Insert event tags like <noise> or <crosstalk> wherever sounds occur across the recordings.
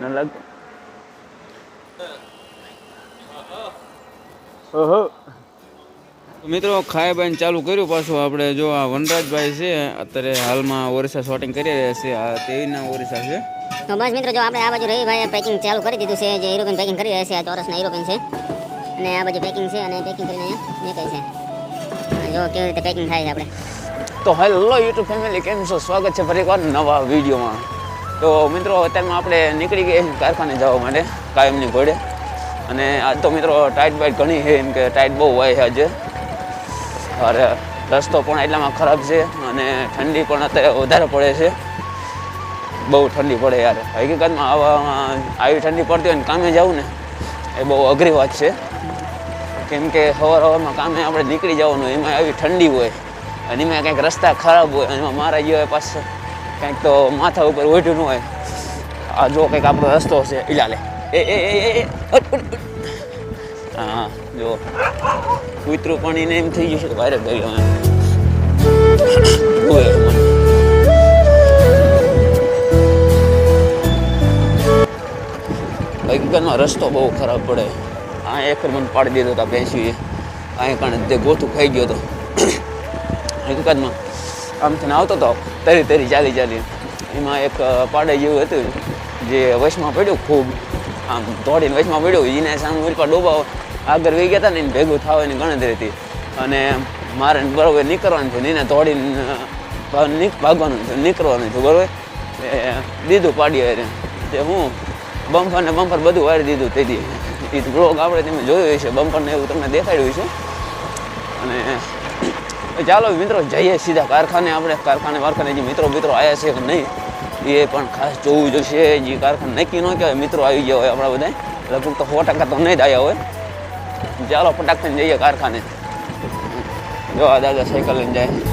ન lớn ઓહો. મિત્રો ખાઈ બાઈને ચાલુ કર્યું પાછું. આપણે જો આ વનરાજભાઈ છે અત્યારે હાલમાં ઓરિસ્સા શોટિંગ કરી રહ્યા છે. આ તેવીના ઓરિસ્સા છે. તો બસ મિત્રો જો આપણે આ બાજુ રવિભાઈએ પેકિંગ ચાલુ કરી દીધું છે. જે હીરોપિન પેકિંગ કરી રહ્યા છે આ ચોરસના હીરોપિન છે. અને આ બાજુ પેકિંગ છે અને પેકિંગ કરીને અહીંયા નીકળે છે. જો કેવી રીતે પેકિંગ થાય છે આપણે. તો હેલો યુટ્યુબ ફેમિલી કેમ છો? સ્વાગત છે ફરી એકવાર નવા વિડીયોમાં. તો મિત્રો, અત્યારમાં આપણે નીકળી ગયા કારખાને જવા માટે, કાયમની ઘોડે. અને આજ તો મિત્રો, ટાઈટ બાઇટ ઘણી છે, એમ કે ટાઈટ બહુ હોય છે આજે. અરે, રસ્તો પણ એટલામાં ખરાબ છે અને ઠંડી પણ અત્યારે વધારે પડે છે. બહુ ઠંડી પડે યાર. હકીકતમાં આવામાં આવી ઠંડી પડતી હોય ને કામે જવું ને, એ બહુ અઘરી વાત છે. કેમ કે સવાર સવારમાં કામે આપણે નીકળી જવાનું, એમાં આવી ઠંડી હોય, અને એમાં કંઈક રસ્તા ખરાબ હોય એમાં મારા જેવા પાસે કંઈક તો માથા ઉપર ઓઢ્યું ન હોય. આ જો કંઈક આપણો રસ્તો છે ઇલા લે. એ એ એ. હા, જો. કૂતરું પણ એને એમ થઈ જશે વાયરસ ભાઈ અમે હોય મને. હકીકતમાં રસ્તો બહુ ખરાબ પડે. આ એક મને પાડી દીધો હતા ભેંસી અહીં કારણે તે ગોથું ખાઈ ગયો હતો <coughs> હકીકતમાં આમથી આવતો હતો તરી તરી ચાલી ચાલી. એમાં એક પાડે જેવું હતું જે વચમાં પડ્યું ખૂબ. આમ દોડીને વચમાં પડ્યું એને સામે ઉપર ડોબા આગળ વહી ગયા હતા ને એને ભેગું થવાની ગણતરી હતી. અને મારે બરાબર નીકળવાનું થયું એને દોડીને ભાગવાનું થયું, નીકળવાનું થયું, બરોબર? એ, દીધું પાડી હારે. તે હું બમ્પર ને બમ્પર બધું વારી દીધું તે દી. એ બ્લોગ આપણે તમે જોયું હશે બમ્પર ને એવું તમને દેખાડ્યું છે અને ચાલો મિત્રો, જઈએ સીધા કારખાને. આપણે કારખાને વારખાને જે મિત્રો મિત્રો આવ્યા છે કે નહીં, એ પણ ખાસ જોવું જોશે. જે કારખાને નક્કી ન કહેવાય, મિત્રો આવી ગયા હોય આપણા બધા લગભગ તો સો ટકા તો નહીં જ આવ્યા હોય. ચાલો ફટાક થઈને જઈએ કારખાને. જો આ દાદા સાયકલ લઈને જાય.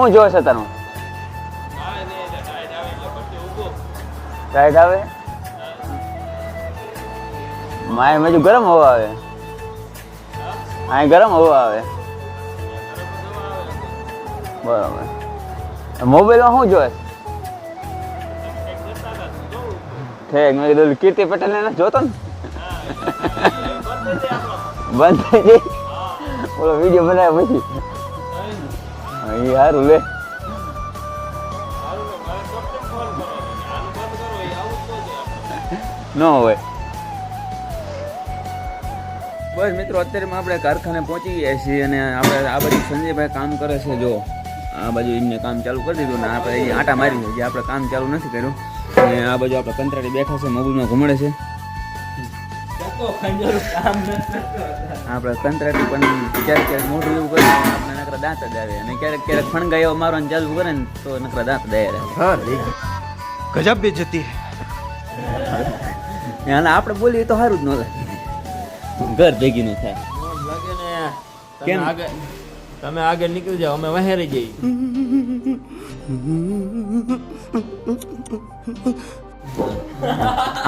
શું જોવે છે તારું ટાઈટ આવે માય મજુ ગરમ હવા આવે. અહીં ગરમ હવા આવે. બરાબર. મોબાઈલમાં શું જોવે? ઠેક મેં કીધું કીર્તિ પટેલ ને જોતો ને? બંધ થઈ ગઈ ઓલો વીડિયો બનાવ્યા પછી. હા, એ સારું લે. ન હોય. બસ મિત્રો, અત્યારે આપણે કારખાને પહોંચી ગયા છીએ અને આપણે આ બાજુ સંજયભાઈ કામ કરે છે, જો. આ બાજુ એમને કામ ચાલુ કરી દીધું ને આપણે આટા મારી જે આપણે કામ ચાલુ નથી કર્યું. અને આ બાજુ આપણે કંત્રાટી બેઠા છે, મગજમાં ઘૂમડે છે. આપણે કંતરાટી પણ ક્યારેક ક્યારેક મોઢું એવું કરે આપણે નકરા દાંત જ આવે. અને ક્યારેક ક્યારેક ફણગાયો મારો ને ચાલુ કરે ને તો નકરા દાંત દયા રહે. ગજબ બે જતી અને આપણે બોલીએ તો સારું જ ન લાગે. ઘર ભેગી ન થાય. કેમ? તમે આગળ નીકળી જાઓ અમે વહેરી જઈએ.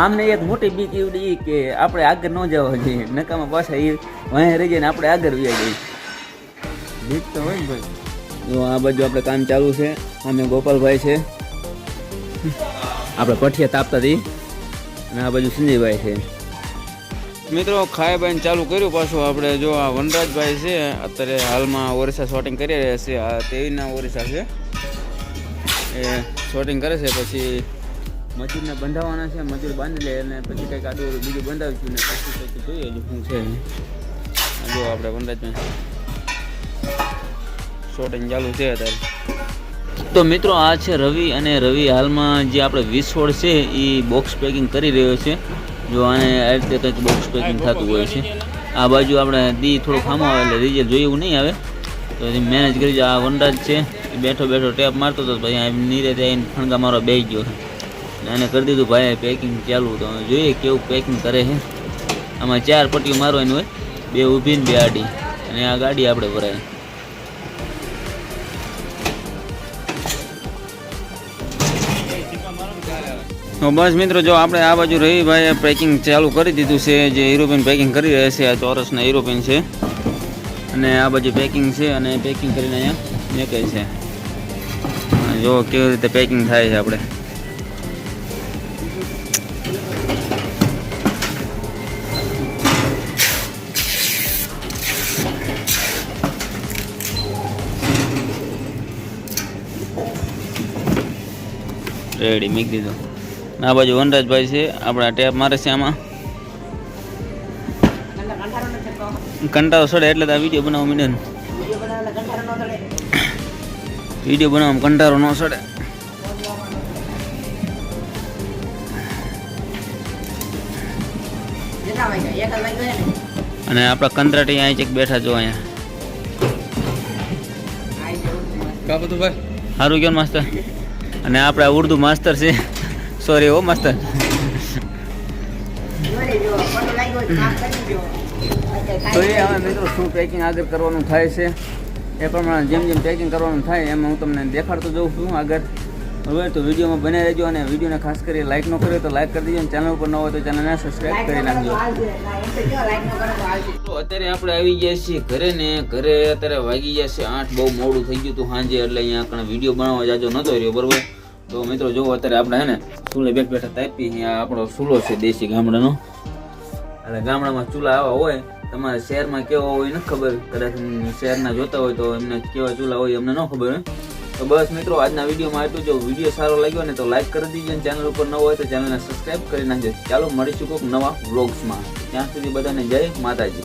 આમને એક મોટી બીક એવડી કે આપણે આગળ ન જવા જોઈએ. નકામાં પાછા એ વહે રહી જાય ને આપણે આગળ વ્યા જઈએ બીક તો હોય ને ભાઈ. જો આ બાજુ આપણે કામ ચાલુ છે. અમે ગોપાલભાઈ છે. આપણે પઠિયા તાપતા હતી અને આ બાજુ સંજયભાઈ છે. મિત્રો ખાઈ બાઈને ચાલુ કર્યું પાછું. આપણે જો આ વનરાજભાઈ છે અત્યારે હાલમાં ઓરિસ્સા શોટિંગ કરી રહ્યા છે. આ તેવીના ઓરિસ્સા છે. એ શોટિંગ કરે છે પછી મજૂરને બંધાવવાના છે મજૂર બાંધી લે અને પછી કંઈક આડું બીજું બંધાવીશું ને પછી કંઈક જોઈએ હજુ શું છે. જો આપણે વનરાજમાં શોટિંગ ચાલુ છે અત્યારે. તો મિત્રો આ છે રવિ અને રવિ હાલમાં જે આપણે વિસોડ છે એ બોક્સ પેકિંગ કરી રહ્યો છે. જો આને આ રીતે કંઈક બોક્સ પેકિંગ થતું હોય છે. આ બાજુ આપણે દી થોડું ખામો આવે એટલે રિઝલ્ટ જોયું નહીં આવે. તો મેનેજ કરી આ વનરાજ છે એ બેઠો બેઠો ટેપ મારતો હતો પછી નીરે ત્યાં ફણગા મારો બે ગયો એને કરી દીધું ભાઈ પેકિંગ ચાલુ તો જોઈએ કેવું પેકિંગ કરે છે. આમાં ચાર પટ્ટીઓ મારવાની હોય, બે ઊભી ને બે આડી, અને આ ગાડી આપણે ભરાય. તો બસ મિત્રો, જો આપણે આ બાજુ રવિભાઈએ પેકિંગ ચાલુ કરી દીધું છે. જે યુરોપિયન પેકિંગ કરી રહ્યા છે, આ ચોરસના યુરોપિયન છે. અને આ બાજુ પેકિંગ છે, અને પેકિંગ કરીને અહીંયા મેકે છે. જો કેવી રીતે પેકિંગ થાય છે આપણે. રેડી મૂકી દીધો આ બાજુ વનરાજભાઈ છે આપણા ટેપ મારે છે આમાં. કંટાળો સડે એટલે તો આ વીડિયો બનાવો માંડે વીડિયો બનાવવામાં કંટાળો ન સડે. અને આપણા કંત્રાટી અહીં ચેક બેઠા જો અહીંયા. સારું કેમ માસ્તર? અને આપણા ઉર્દુ માસ્તર છે. સોરી ઓ માસ્તર. તો એ હવે મિત્રો શું પેકિંગ આગળ કરવાનું થાય છે? એ પ્રમાણે જેમ જેમ પેકિંગ કરવાનું થાય, એમાં હું તમને દેખાડતો જઉં છું આગળ. હવે તો વિડીયોમાં બને રહેજો અને વિડીયોને ખાસ કરી લાઇક ન કર્યો તો લાઇક કરી દેજો અને ચેનલ ઉપર ન હોય તો ચેનલને સબસ્ક્રાઇબ કરી નાખજો. તો અત્યારે આપણે આવી ગયા છીએ ઘરે ને ઘરે અત્યારે વાગી ગયા છે આઠ બહુ મોડું થઈ ગયું હતું સાંજે એટલે અહીંયા આપણે વીડિયો બનાવવા જાજો નતો રહ્યો બરોબર? તો મિત્રો જો અત્યારે આપણે હે ને ચૂલે બેઠ બેઠા તાપી અહીંયા આપણો ચૂલો છે દેશી ગામડાનો. એટલે ગામડામાં ચૂલા આવા હોય તમારે શહેરમાં કેવો હોય નથી ખબર. કદાચ શહેરના જોતા હોય તો એમને કેવા ચૂલા હોય એમને ન ખબર હોય તો બસ મિત્રો, આજના વિડીયોમાં આટલું જો. વીડિયો સારો લાગ્યો ને તો લાઈક કરી દીજો અને ચેનલ ઉપર ન હોય તો ચેનલને સબસ્ક્રાઈબ કરી નાખજો. ચાલો, મળીશું કોઈક નવા વ્લોગ્સમાં ત્યાં સુધી બધાને જય માતાજી.